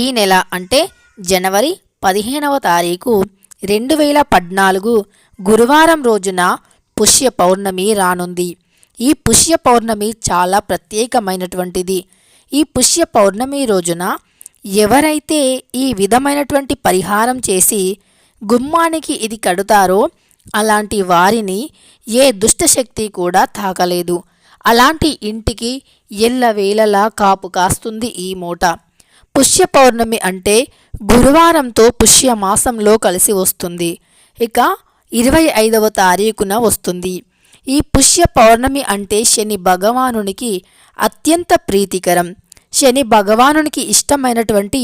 ఈ నెల అంటే జనవరి పదిహేనవ తారీఖు రెండు వేల పద్నాలుగు గురువారం రోజున పుష్య పౌర్ణమి రానుంది. ఈ పుష్య పౌర్ణమి చాలా ప్రత్యేకమైనటువంటిది. ఈ పుష్య పౌర్ణమి రోజున ఎవరైతే ఈ విధమైనటువంటి పరిహారం చేసి గుమ్మానికి ఇది కడుతారో అలాంటి వారిని ఏ దుష్టశక్తి కూడా తాకలేదు. అలాంటి ఇంటికి ఎల్లవేళలా కాపు కాస్తుంది ఈ మూట. పుష్య పౌర్ణమి అంటే గురువారంతో పుష్య మాసంలో కలిసి వస్తుంది. ఇక ఇరవై ఐదవ తారీఖున వస్తుంది. ఈ పుష్య పౌర్ణమి అంటే శని భగవానునికి అత్యంత ప్రీతికరం. శని భగవానునికి ఇష్టమైనటువంటి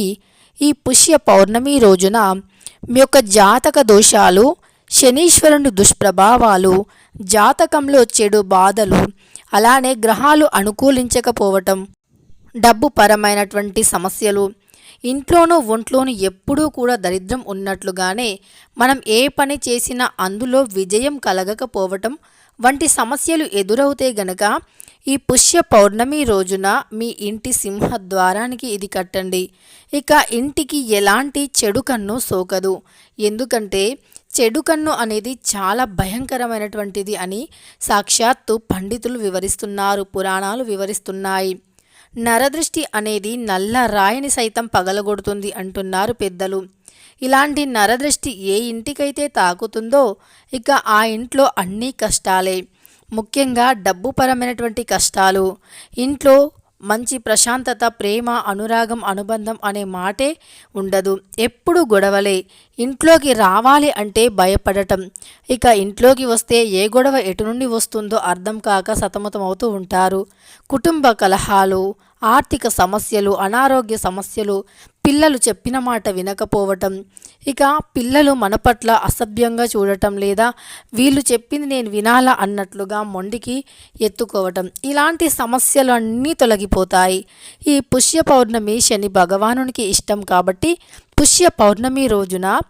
ఈ పుష్య పౌర్ణమి రోజున మీ యొక్క జాతక దోషాలు శనీశ్వరుని దుష్ప్రభావాలు జాతకంలో చెడు బాధలు అలానే గ్రహాలు అనుకూలించకపోవటం డబ్బు పరమైనటువంటి సమస్యలు ఇంట్లోనూ ఒంట్లోనూ ఎప్పుడూ కూడా దరిద్రం ఉన్నట్లుగానే మనం ఏ పని చేసినా అందులో విజయం కలగకపోవటం వంటి సమస్యలు ఎదురవుతే గనక ఈ పుష్య పౌర్ణమి రోజున మీ ఇంటి సింహద్వారానికి ఇది కట్టండి. ఇక ఇంటికి ఎలాంటి చెడు కన్ను సోకదు. ఎందుకంటే చెడు కన్ను అనేది చాలా భయంకరమైనటువంటిది అని సాక్షాత్తు పండితులు వివరిస్తున్నారు పురాణాలు వివరిస్తున్నాయి. నరదృష్టి అనేది నల్ల రాయిని సైతం పగలగొడుతుంది అంటున్నారు పెద్దలు. ఇలాంటి నరదృష్టి ఏ ఇంటికైతే తాకుతుందో ఇక ఆ ఇంట్లో అన్నీ కష్టాలే. ముఖ్యంగా డబ్బు పరమైనటువంటి కష్టాలు. ఇంట్లో మంచి ప్రశాంతత ప్రేమ అనురాగం అనుబంధం అనే మాటే ఉండదు. ఎప్పుడు గొడవలే. ఇంట్లోకి రావాలి అంటే భయపడటం. ఇక ఇంట్లోకి వస్తే ఏ గొడవ ఎటు నుండి వస్తుందో అర్థం కాక సతమతమవుతూ ఉంటారు. కుటుంబ కలహాలు ఆర్థిక సమస్యలు అనారోగ్య సమస్యలు పిల్లలు చెప్పిన మాట వినకపోవటం ఇక పిల్లలు మన పట్ల అసభ్యంగా చూడటం లేదా వీళ్ళు చెప్పింది నేను వినాలా అన్నట్లుగా మొండికి ఎత్తుకోవటం. ఇలాంటి సమస్యలు అన్నీ తొలగిపోతాయి. ఈ పుష్య పౌర్ణమి శని భగవానునికి ఇష్టం కాబట్టి పుష్య పౌర్ణమి రోజున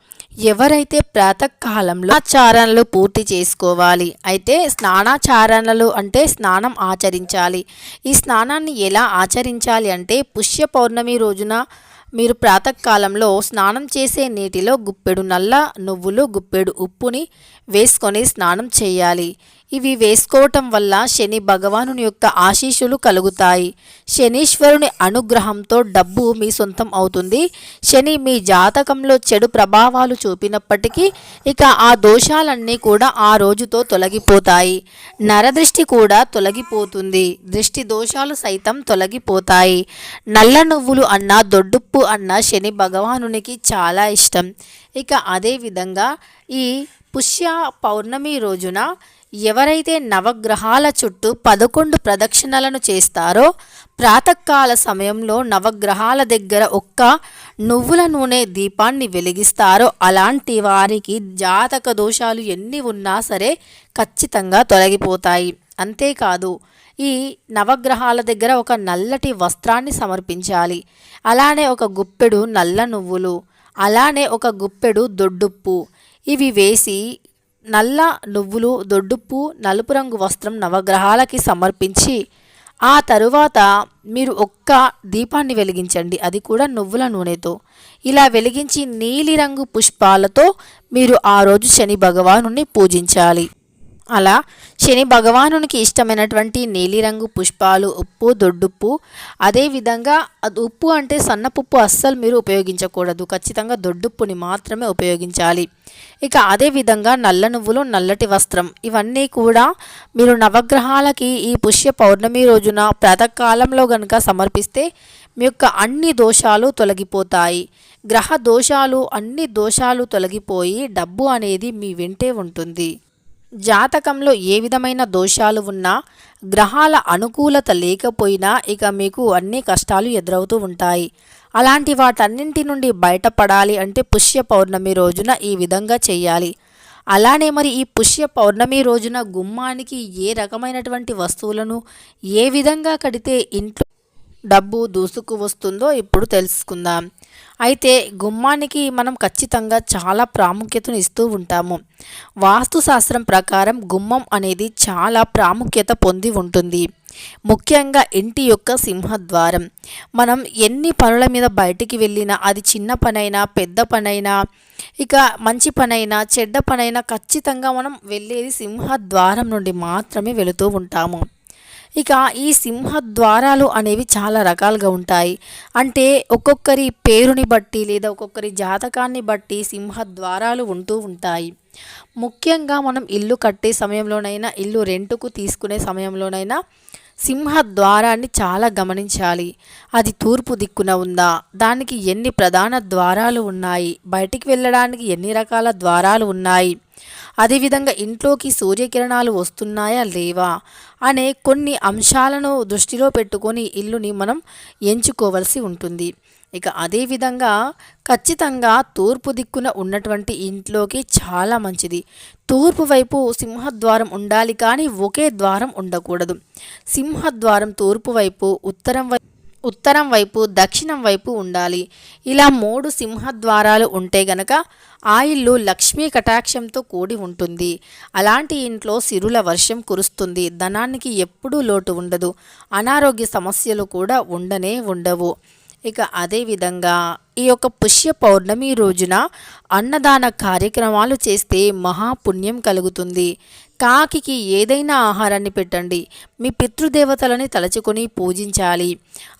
ఎవరైతే ప్రాతకాలంలో ఆచారణలు పూర్తి చేసుకోవాలి అయితే స్నానాచారణలు అంటే స్నానం ఆచరించాలి. ఈ స్నానాన్ని ఎలా ఆచరించాలి అంటే పుష్య పౌర్ణమి రోజున మీరు ప్రాతకాలంలో స్నానం చేసే నీటిలో గుప్పెడు నల్ల నువ్వులు గుప్పెడు ఉప్పుని వేసుకొని స్నానం చేయాలి. ఇవి వేసుకోవటం వల్ల శని భగవానుని యొక్క ఆశీస్సులు కలుగుతాయి. శనీశ్వరుని అనుగ్రహంతో డబ్బు మీ సొంతం అవుతుంది. శని మీ జాతకంలో చెడు ప్రభావాలు చూపినప్పటికీ ఇక ఆ దోషాలన్నీ కూడా ఆ రోజుతో తొలగిపోతాయి. నరదృష్టి కూడా తొలగిపోతుంది. దృష్టి దోషాలు సైతం తొలగిపోతాయి. నల్ల నువ్వులు అన్న దొడ్డుప్పు అన్న శని భగవానునికి చాలా ఇష్టం. ఇక అదేవిధంగా ఈ పుష్య పౌర్ణమి రోజున ఎవరైతే నవగ్రహాల చుట్టూ పదకొండు ప్రదక్షిణలను చేస్తారో ప్రాతకాల సమయంలో నవగ్రహాల దగ్గర ఒక్క నువ్వుల నూనె దీపాన్ని వెలిగిస్తారో అలాంటి వారికి జాతక దోషాలు ఎన్ని ఉన్నా సరే ఖచ్చితంగా తొలగిపోతాయి. అంతేకాదు ఈ నవగ్రహాల దగ్గర ఒక నల్లటి వస్త్రాన్ని సమర్పించాలి. అలానే ఒక గుప్పెడు నల్ల నువ్వులు అలానే ఒక గుప్పెడు దొడ్డుప్పు. ఇవి వేసి నల్ల నువ్వులు దొడ్డుప్పు నలుపు రంగు వస్త్రం నవగ్రహాలకి సమర్పించి ఆ తరువాత మీరు ఒక్క దీపాన్ని వెలిగించండి. అది కూడా నువ్వుల నూనెతో. ఇలా వెలిగించి నీలిరంగు పుష్పాలతో మీరు ఆ రోజు శని భగవాను పూజించాలి. అలా శని భగవానునికి ఇష్టమైనటువంటి నీలిరంగు పుష్పాలు ఉప్పు దొడ్డుప్పు. అదేవిధంగా అది ఉప్పు అంటే సన్నపుప్పు అస్సలు మీరు ఉపయోగించకూడదు. ఖచ్చితంగా దొడ్డుప్పుని మాత్రమే ఉపయోగించాలి. ఇక అదేవిధంగా నల్ల నువ్వులు నల్లటి వస్త్రం. ఇవన్నీ కూడా మీరు నవగ్రహాలకి ఈ పుష్య పౌర్ణమి రోజున ప్రాతకాలంలో గనుక సమర్పిస్తే మీ యొక్క అన్ని దోషాలు తొలగిపోతాయి. గ్రహ దోషాలు అన్ని దోషాలు తొలగిపోయి డబ్బు అనేది మీ వెంటే ఉంటుంది. జాతకంలో ఏ విధమైన దోషాలు ఉన్నా గ్రహాల అనుకూలత లేకపోయినా ఇక మీకు అన్ని కష్టాలు ఎదురవుతూ ఉంటాయి. అలాంటి వాటన్నింటి నుండి బయటపడాలి అంటే పుష్య పౌర్ణమి రోజున ఈ విధంగా చేయాలి అలానే మరి ఈ పుష్య పౌర్ణమి రోజున గుమ్మానికి ఏ రకమైనటువంటి వస్తువులను ఏ విధంగా కడితే ఇంట్లో డబ్బు దూసుకు వస్తుందో ఇప్పుడు తెలుసుకుందాం. అయితే గుమ్మానికి మనం ఖచ్చితంగా చాలా ప్రాముఖ్యతను ఇస్తూ ఉంటాము. వాస్తుశాస్త్రం ప్రకారం గుమ్మం అనేది చాలా ప్రాముఖ్యత పొంది ఉంటుంది. ముఖ్యంగా ఇంటి యొక్క సింహద్వారం. మనం ఎన్ని పనుల మీద బయటికి వెళ్ళినా అది చిన్న పనైనా పెద్ద పనైనా ఇక మంచి పనైనా చెడ్డ పనైనా ఖచ్చితంగా మనం వెళ్ళేది సింహద్వారం నుండి మాత్రమే వెళుతూ ఉంటాము. ఇక ఈ సింహ ద్వారాలు అనేవి చాలా రకాలుగా ఉంటాయి. అంటే ఒక్కొక్కరి పేరుని బట్టి లేదా ఒక్కొక్కరి జాతకాన్ని బట్టి సింహ ద్వారాలు ఉంటూ ఉంటాయి. ముఖ్యంగా మనం ఇల్లు కట్టే సమయంలోనైనా ఇల్లు రెంటుకు తీసుకునే సమయంలోనైనా సింహ ద్వారాన్ని చాలా గమనించాలి. అది తూర్పు దిక్కున ఉందా? దానికి ఎన్ని ప్రధాన ద్వారాలు ఉన్నాయి? బయటికి వెళ్ళడానికి ఎన్ని రకాల ద్వారాలు ఉన్నాయి? అదేవిధంగా ఇంట్లోకి సూర్యకిరణాలు వస్తున్నాయా లేవా అనే కొన్ని అంశాలను దృష్టిలో పెట్టుకొని ఇల్లుని మనం ఎంచుకోవలసి ఉంటుంది. ఇక అదేవిధంగా ఖచ్చితంగా తూర్పు దిక్కున ఉన్నటువంటి ఇంట్లోకి చాలా మంచిది. తూర్పు వైపు సింహద్వారం ఉండాలి కానీ ఒకే ద్వారం ఉండకూడదు. సింహద్వారం తూర్పు వైపు ఉత్తరం వైపు ఉత్తరం వైపు దక్షిణం వైపు ఉండాలి. ఇలా మూడు సింహద్వారాలు ఉంటే గనక ఆ ఇల్లు లక్ష్మీ కటాక్షంతో కూడి ఉంటుంది. అలాంటి ఇంట్లో సిరుల వర్షం కురుస్తుంది. ధనానికి ఎప్పుడూ లోటు ఉండదు. అనారోగ్య సమస్యలు కూడా ఉండనే ఉండవు. ఇక అదేవిధంగా ఈ యొక్క పుష్య పౌర్ణమి రోజున అన్నదాన కార్యక్రమాలు చేస్తే మహాపుణ్యం కలుగుతుంది. కాకికి ఏదైనా ఆహారాన్ని పెట్టండి. మీ పితృదేవతలని తలచుకొని పూజించాలి.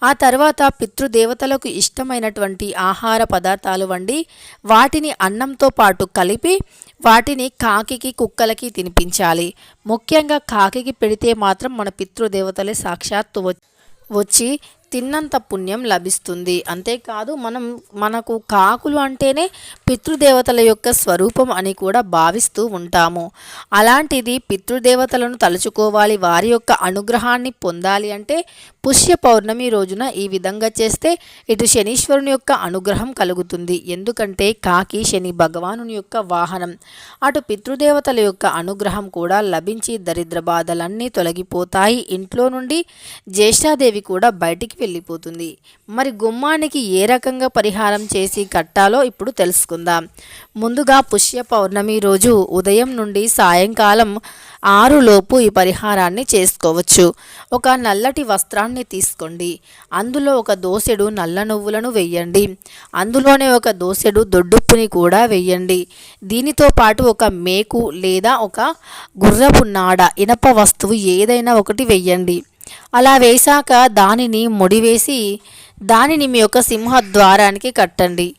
ఆ తర్వాత పితృదేవతలకు ఇష్టమైనటువంటి ఆహార పదార్థాలు వండి వాటిని అన్నంతో పాటు కలిపి వాటిని కాకికి కుక్కలకి తినిపించాలి. ముఖ్యంగా కాకికి పెడితే మాత్రం మన పితృదేవతలే సాక్షాత్తు వచ్చి తిన్నంత పుణ్యం లభిస్తుంది. అంతేకాదు మనం మనకు కాకులు అంటేనే పితృదేవతల యొక్క స్వరూపం అని కూడా భావిస్తూ ఉంటాము. అలాంటిది పితృదేవతలను తలుచుకోవాలి వారి యొక్క అనుగ్రహాన్ని పొందాలి అంటే పుష్య పౌర్ణమి రోజున ఈ విధంగా చేస్తే ఇటు శనీశ్వరుని యొక్క అనుగ్రహం కలుగుతుంది. ఎందుకంటే కాకి శని భగవానుని యొక్క వాహనం. అటు పితృదేవతల యొక్క అనుగ్రహం కూడా లభించి దరిద్ర బాధలన్నీ తొలగిపోతాయి. ఇంట్లో నుండి జ్యేష్ఠాదేవి కూడా బయటికి వెళ్ళిపోతుంది. మరి గుమ్మానికి ఏ రకంగా పరిహారం చేసి కట్టాలో ఇప్పుడు తెలుసుకుందాం. ముందుగా పుష్య పౌర్ణమి రోజు ఉదయం నుండి సాయంకాలం ఆరులోపు ఈ పరిహారాన్ని చేసుకోవచ్చు. ఒక నల్లటి వస్త్రాన్ని తీసుకోండి. అందులో ఒక దోసెడు నల్ల నువ్వులను వెయ్యండి అందులోనే ఒక దోసెడు దొడ్డుప్పుని కూడా వెయ్యండి దీనితో పాటు ఒక మేకు లేదా ఒక గుర్రపు నాడ ఇనప వస్తువు ఏదైనా ఒకటి వెయ్యండి అలా వేశాక దానిని ముడివేసి దానిని మీ యొక్క సింహద్వారానికి కట్టండి.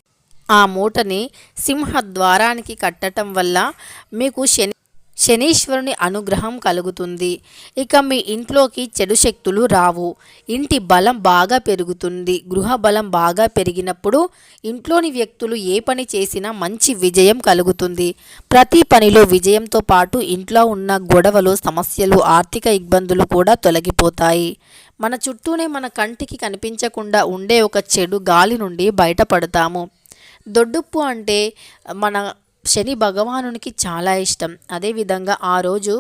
ఆ మూటని సింహద్వారానికి కట్టడం వల్ల మీకు శని శనీశ్వరుని అనుగ్రహం కలుగుతుంది. ఇక మీ ఇంట్లోకి చెడు శక్తులు రావు. ఇంటి బలం బాగా పెరుగుతుంది. గృహ బలం బాగా పెరిగినప్పుడు ఇంట్లోని వ్యక్తులు ఏ పని చేసినా మంచి విజయం కలుగుతుంది. ప్రతి పనిలో విజయంతో పాటు ఇంట్లో ఉన్న గొడవలు సమస్యలు ఆర్థిక ఇబ్బందులు కూడా తొలగిపోతాయి. మన చుట్టూనే మన కంటికి కనిపించకుండా ఉండే ఒక చెడు గాలి నుండి బయటపడతాము. దొడ్డుప్పు అంటే మన శని భగవానునికి చాలా ఇష్టం. అదేవిధంగా ఆ రోజు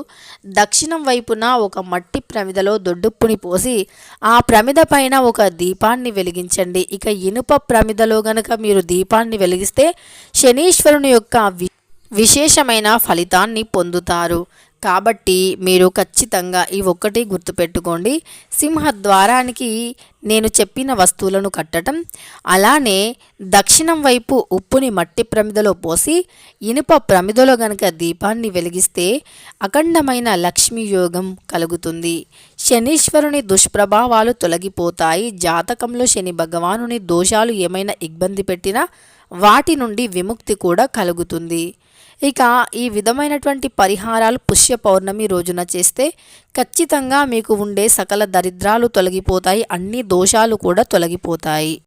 దక్షిణం వైపున ఒక మట్టి ప్రమిదలో దొడ్డుప్పుని పోసి ఆ ప్రమిద పైన ఒక దీపాన్ని వెలిగించండి. ఇక ఇనుప ప్రమిదలో గనక మీరు దీపాన్ని వెలిగిస్తే శనీశ్వరుని యొక్క విశేషమైన ఫలితాన్ని పొందుతారు. కాబట్టి మీరు ఖచ్చితంగా ఈ ఒక్కటి గుర్తుపెట్టుకోండి. సింహద్వారానికి నేను చెప్పిన వస్తువులను కట్టడం అలానే దక్షిణం వైపు ఉప్పుని మట్టి ప్రమిదలో పోసి ఇనుప ప్రమిదలో గనక దీపాన్ని వెలిగిస్తే అఖండమైన లక్ష్మీ యోగం కలుగుతుంది. శనీశ్వరుని దుష్ప్రభావాలు తొలగిపోతాయి. జాతకంలో శని భగవానుని దోషాలు ఏమైనా ఇబ్బంది పెట్టినా వాటి నుండి విముక్తి కూడా కలుగుతుంది. ఇక ఈ విధమైనటువంటి పరిహారాలు పుష్య పౌర్ణమి రోజున చేస్తే ఖచ్చితంగా మీకు ఉండే సకల దరిద్రాలు తొలగిపోతాయి అన్ని దోషాలు కూడా తొలగిపోతాయి.